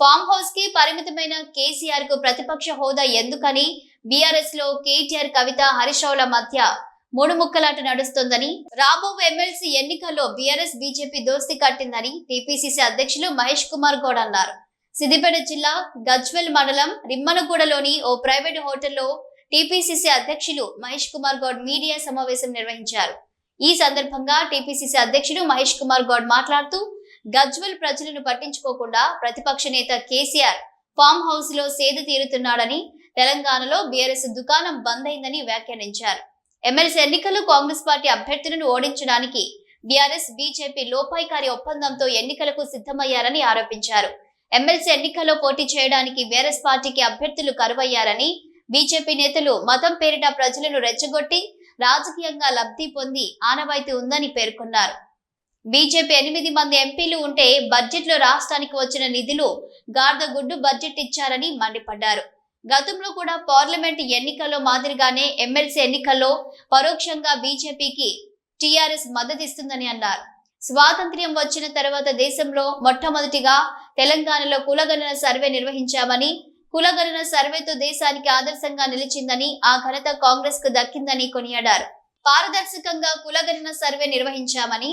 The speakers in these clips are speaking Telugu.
ఫామ్ హౌస్కి పరిమితమైన కేసీఆర్కు ప్రతిపక్ష హోదా ఎందుకని? బీఆర్ఎస్లో కేటీఆర్ కవిత హరిషౌల మధ్య మూడు ముక్కలాట నడుస్తోందని రాబో ఎమ్మెల్సీ ఎన్నికల్లో బీఆర్ఎస్ బీజేపీ దోస్తి కట్టిందని టీపీసీసీ అధ్యక్షులు మహేష్ కుమార్ గౌడ్ అన్నారు. సిద్దిపేట జిల్లా గజ్వెల్ మండలం రిమ్మనగూడలోని ఓ ప్రైవేట్ హోటల్లో టీపీసీసీ అధ్యక్షులు మహేష్ కుమార్ గౌడ్ మీడియా సమావేశం నిర్వహించారు. ఈ సందర్భంగా టీపీసీసీ అధ్యక్షుడు మహేష్ కుమార్ గౌడ్ మాట్లాడుతూ గజ్వెల్ ప్రజలను పట్టించుకోకుండా ప్రతిపక్ష నేత కేసీఆర్ ఫామ్ హౌస్లో సేద తీరుతున్నాడని తెలంగాణలో బీఆర్ఎస్ దుకాణం బంద్ అయిందని వ్యాఖ్యానించారు. ఎమ్మెల్సీ ఎన్నికల్లో కాంగ్రెస్ పార్టీ అభ్యర్థులను ఓడించడానికి బీఆర్ఎస్ బీజేపీ లోపాయికారి ఒప్పందంతో ఎన్నికలకు సిద్ధమయ్యారని ఆరోపించారు. ఎమ్మెల్సీ ఎన్నికల్లో పోటీ చేయడానికి బీఆర్ఎస్ పార్టీకి అభ్యర్థులు కరువయ్యారని బీజేపీ నేతలు మతం పేరిట ప్రజలను రెచ్చగొట్టి రాజకీయంగా లబ్ధి పొంది ఆనవాయితీ ఉందని పేర్కొన్నారు. బీజేపీ ఎనిమిది మంది ఎంపీలు ఉంటే బడ్జెట్లో రాష్ట్రానికి వచ్చిన నిధులు గార్దగుడ్డు బడ్జెట్ ఇచ్చారని మండిపడ్డారు. గతంలో కూడా పార్లమెంట్ ఎన్నికల్లో మాదిరిగానే ఎమ్మెల్సీ ఎన్నికల్లో పరోక్షంగా బీజేపీకి టీఆర్ఎస్ మద్దతిస్తుందని అన్నారు. స్వాతంత్ర్యం వచ్చిన తర్వాత దేశంలో మొట్టమొదటిగా తెలంగాణలో కులగణన సర్వే నిర్వహించామని కులగణన సర్వేతో దేశానికి ఆదర్శంగా నిలిచిందని ఆ ఘనత కాంగ్రెస్కు దక్కిందని కొనియాడారు. పారదర్శకంగా కులగణన సర్వే నిర్వహించామని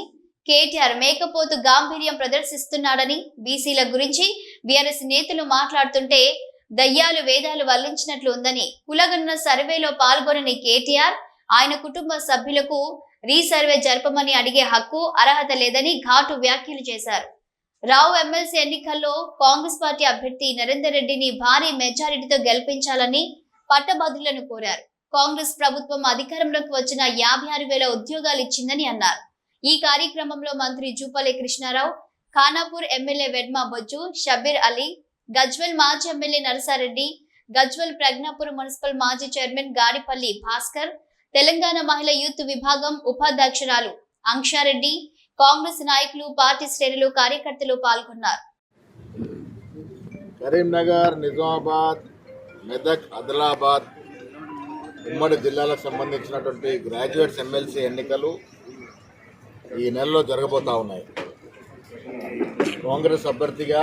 కేటీఆర్ మేకపోతు గాంభీర్యం ప్రదర్శిస్తున్నాడని బీసీల గురించి బీఆర్ఎస్ నేతలు మాట్లాడుతుంటే దయ్యాలు వేదాలు వల్లించినట్లు ఉందని కులగన్న సర్వేలో పాల్గొనని కేటీఆర్ ఆయన కుటుంబ సభ్యులకు రీసర్వే జరపమని అడిగే హక్కు అర్హత లేదని ఘాటు వ్యాఖ్యలు చేశారు. రావు ఎమ్మెల్సీ ఎన్నికల్లో కాంగ్రెస్ పార్టీ అభ్యర్థి నరేందర్ రెడ్డిని భారీ మెజారిటీతో గెలిపించాలని పట్టభద్రులను కోరారు. కాంగ్రెస్ ప్రభుత్వం అధికారంలోకి వచ్చిన యాభై ఆరు వేల ఉద్యోగాలు ఇచ్చిందని అన్నారు. ఈ కార్యక్రమంలో మంత్రి జూపల్లి కృష్ణారావు ఖానాపూర్ ఎమ్మెల్యే వెడ్మా బొజ్జు షబీర్ అలీ గజ్వెల్ మాజీ ఎమ్మెల్యే నరసారెడ్డి గజ్వెల్ ప్రజ్ఞాపూర్ మున్సిపల్ మాజీ చైర్మన్ గాడిపల్లి భాస్కర్ తెలంగాణ మహిళ యూత్ విభాగం ఉపాధ్యక్షురాలు అంక్షారెడ్డి కాంగ్రెస్ నాయకులు పార్టీ శ్రేణులు కార్యకర్తలు పాల్గొన్నారు. కరీంనగర్ నిజామాబాద్ మెదక్ ఆదిలాబాద్ ఉమ్మడి జిల్లాలకు సంబంధించినటువంటి గ్రాడ్యుయేట్స్ ఎమ్మెల్సీ ఎన్నికలు ఈ నెలలో జరగబోతా ఉన్నాయి. కాంగ్రెస్ అభ్యర్థిగా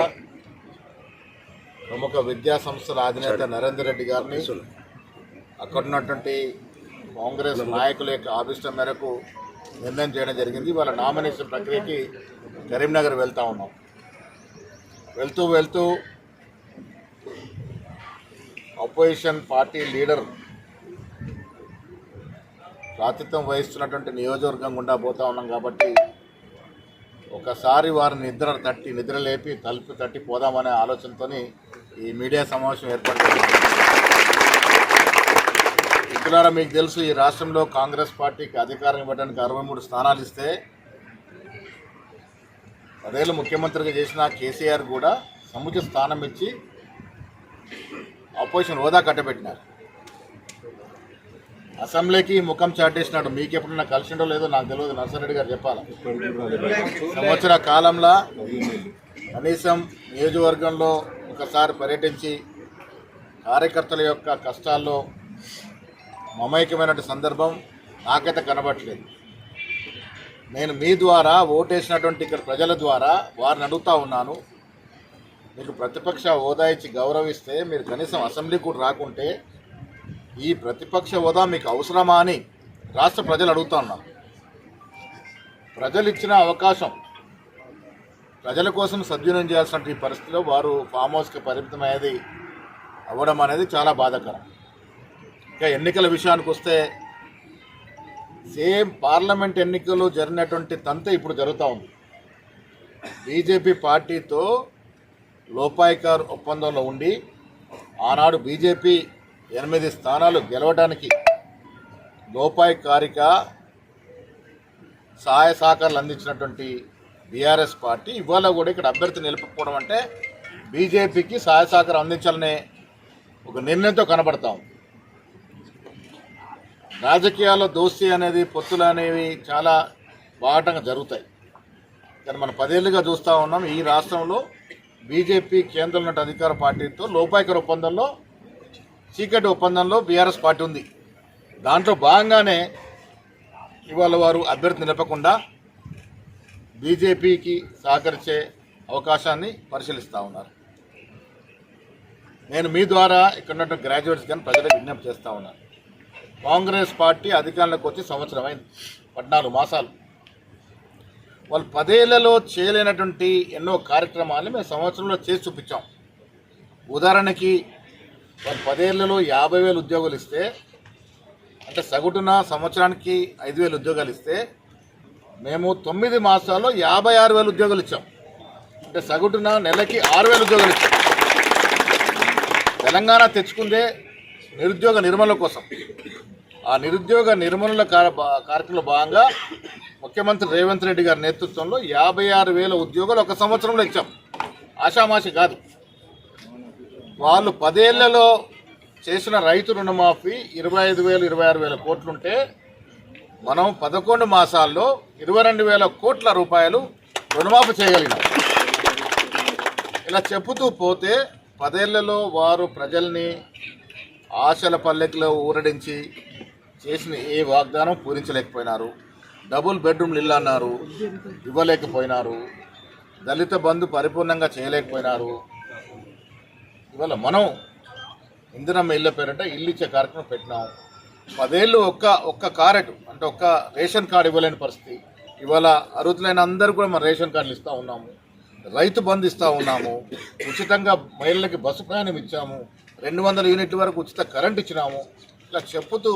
ప్రముఖ విద్యా సంస్థల అధినేత నరేందర్ రెడ్డి గారిని అక్కడ ఉన్నటువంటి కాంగ్రెస్ నాయకుల యొక్క ఆభిష్టం మేరకు నిర్ణయం చేయడం జరిగింది. వాళ్ళ నామినేషన్ ప్రక్రియకి కరీంనగర్ వెళ్తా ఉన్నాం. వెళ్తూ వెళ్తూ అపోజిషన్ పార్టీ లీడర్ ప్రాతిత్వం వహిస్తున్నటువంటి నియోజకవర్గం గుండా పోతా ఉన్నాం కాబట్టి ఒకసారి వారిని నిద్ర తట్టి నిద్ర లేపి తలుపు తట్టి పోదామనే ఆలోచనతో ఈ మీడియా సమావేశం ఏర్పడింది చేసింది మిత్రులారా మీకు తెలుసు ఈ రాష్ట్రంలో కాంగ్రెస్ పార్టీకి అధికారం ఇవ్వడానికి అరవై మూడు స్థానాలు ఇస్తే పదేళ్ళు ముఖ్యమంత్రిగా చేసిన కేసీఆర్ కూడా సముచిత స్థానం ఇచ్చి అపోజిషన్ హోదా కట్టబెట్టినారు. అసెంబ్లీకి ముఖం చాటేసినాడు. మీకు ఎప్పుడన్నా కలిసిండో లేదో నాకు తెలియదు నర్సరెడ్డి గారు చెప్పాలి? సంవత్సర కాలంలో కనీసం నియోజకవర్గంలో ఒకసారి పర్యటించి కార్యకర్తల యొక్క కష్టాల్లో మమైకమైనటువంటి సందర్భం నాకైతే కనబట్టలేదు నేను మీ ద్వారా ఓటేసినటువంటి ఇక్కడ ప్రజల ద్వారా వారిని అడుగుతా ఉన్నాను. మీకు ప్రతిపక్ష హోదా ఇచ్చి గౌరవిస్తే మీరు కనీసం అసెంబ్లీ కూడా రాకుంటే ఈ ప్రతిపక్ష హోదా మీకు అవసరమా అని రాష్ట్ర ప్రజలు అడుగుతా ఉన్నారు. ప్రజలు ఇచ్చిన అవకాశం ప్రజల కోసం సద్వినియోగం చేయాల్సిన పరిస్థితిలో వారు ఫామ్ హౌస్కి పరిమితమయ్యేది అవ్వడం అనేది చాలా బాధాకరం. ఇక ఎన్నికల విషయానికి వస్తే సేమ్ పార్లమెంట్ ఎన్నికలు జరిగినటువంటి తంత ఇప్పుడు జరుగుతూ ఉంది. బీజేపీ పార్టీతో లోపాయికార్ ఒప్పందంలో ఉండి ఆనాడు బీజేపీ ఎనిమిది స్థానాలు గెలవడానికి లోపాయకారిక సహాయ సహకారాలు అందించినటువంటి బీఆర్ఎస్ పార్టీ ఇవాళ కూడా ఇక్కడ అభ్యర్థి నిలుపుకోవడం అంటే బీజేపీకి సహాయ సహకారం అందించాలనే ఒక నిర్ణయంతో కనబడతాం రాజకీయాల్లో దోస్తి అనేది పొత్తులు అనేవి చాలా బాటంగా జరుగుతాయి. కానీ మనం పదేళ్ళుగా చూస్తూ ఉన్నాం ఈ రాష్ట్రంలో బీజేపీ కేంద్రంలో ఉన్న అధికార పార్టీతో లోపాయకర ఒప్పందంలో చీకటి ఒప్పందంలో బీఆర్ఎస్ పార్టీ ఉంది. దాంట్లో భాగంగానే ఇవాళ వారు అభ్యర్థి నిలపకుండా బీజేపీకి సహకరించే అవకాశాన్ని పరిశీలిస్తూ ఉన్నారు. నేను మీ ద్వారా ఇక్కడ ఉన్న గ్రాడ్యుయేట్స్ కానీ ప్రజలకు విజ్ఞప్తి చేస్తా ఉన్నాను కాంగ్రెస్ పార్టీ అధికారంలోకి వచ్చి సంవత్సరం అయింది. పద్నాలుగు మాసాలు. వాళ్ళు పదేళ్ళలో చేయలేనటువంటి ఎన్నో కార్యక్రమాలు మేము సంవత్సరంలో చేసి చూపించాం. ఉదాహరణకి వాళ్ళు పదేళ్ళలో యాభై వేలు ఉద్యోగాలు ఇస్తే అంటే సగటున సంవత్సరానికి ఐదు వేలు ఉద్యోగాలు ఇస్తే మేము తొమ్మిది మాసాల్లో యాభై ఆరు వేలు ఉద్యోగాలు ఇచ్చాం. అంటే సగటున నెలకి ఆరు వేలు ఉద్యోగాలు ఇచ్చాం. తెలంగాణ తెచ్చుకుందే నిరుద్యోగ నిర్మూలన కోసం. ఆ నిరుద్యోగ నిర్మూలన కార్యక్రమంలో భాగంగా ముఖ్యమంత్రి రేవంత్ రెడ్డి గారి నేతృత్వంలో యాభై ఆరు వేల ఉద్యోగాలు ఒక సంవత్సరంలో ఇచ్చాం. ఆషామాషి కాదు. వాళ్ళు పదేళ్ళలో చేసిన రైతు రుణమాఫీ ఇరవై ఐదు వేలు ఇరవై ఆరు వేల కోట్లుంటే మనం పదకొండు మాసాల్లో ఇరవై రెండు వేల కోట్ల రూపాయలు రుణమాఫీ చేయగలిగాం. ఇలా చెబుతూ పోతే పదేళ్ళలో వారు ప్రజల్ని ఆశల పల్లెకిలో ఊరడించి చేసిన ఏ వాగ్దానం పూరించలేకపోయినారు. డబుల్ బెడ్రూమ్లు ఇల్లు అన్నారు ఇవ్వలేకపోయినారు. దళిత బంధు పరిపూర్ణంగా చేయలేకపోయినారు. ఇవాళ మనం ఇందిరమ్మ ఇళ్ళ పేరంట ఇల్లు ఇచ్చే కార్యక్రమం పెట్టినాం. పదేళ్ళు ఒక్క ఒక్క కారెట్ అంటే ఒక్క రేషన్ కార్డు ఇవ్వలేని పరిస్థితి. ఇవాళ అర్హులైన అందరూ కూడా మన రేషన్ కార్డులు ఇస్తూ ఉన్నాము. రైతు బంధు ఇస్తూ ఉన్నాము. ఉచితంగా మహిళలకి బస్సు ప్రయాణం ఇచ్చాము. రెండు వందల యూనిట్ల వరకు ఉచిత కరెంట్ ఇచ్చినాము. ఇట్లా చెప్పుతూ